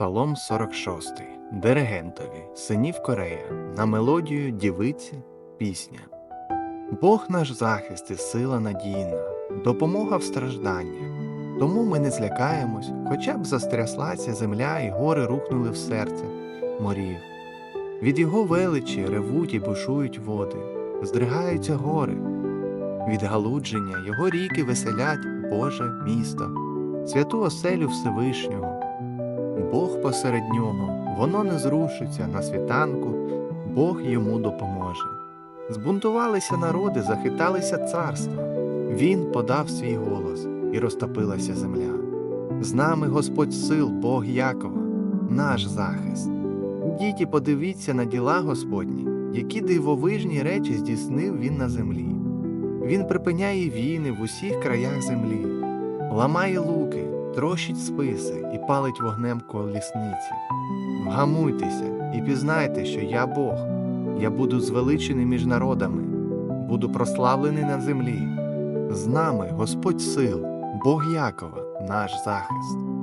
Псалом 46. Диригентові, синів Корея, на мелодію дівиці, пісня. Бог наш захист і сила надійна, допомога в стражданнях. Тому ми не злякаємось, хоча б застряслася земля і гори рухнули в серце морів. Від його величі ревуть і бушують води, здригаються гори. Від галудження його ріки веселять Боже місто, святу оселю Всевишнього. Бог посеред нього, воно не зрушиться на світанку, Бог йому допоможе. Збунтувалися народи, захиталися царства. Він подав свій голос, і розтопилася земля. З нами Господь сил, Бог Якова, наш захист. Діті, подивіться на діла Господні, які дивовижні речі здійснив він на землі. Він припиняє війни в усіх краях землі, ламає луки, трощить списи і палить вогнем колісниці. Вгамуйтеся і пізнайте, що я Бог. Я буду звеличений між народами, буду прославлений на землі. З нами Господь сил, Бог Якова, наш захист.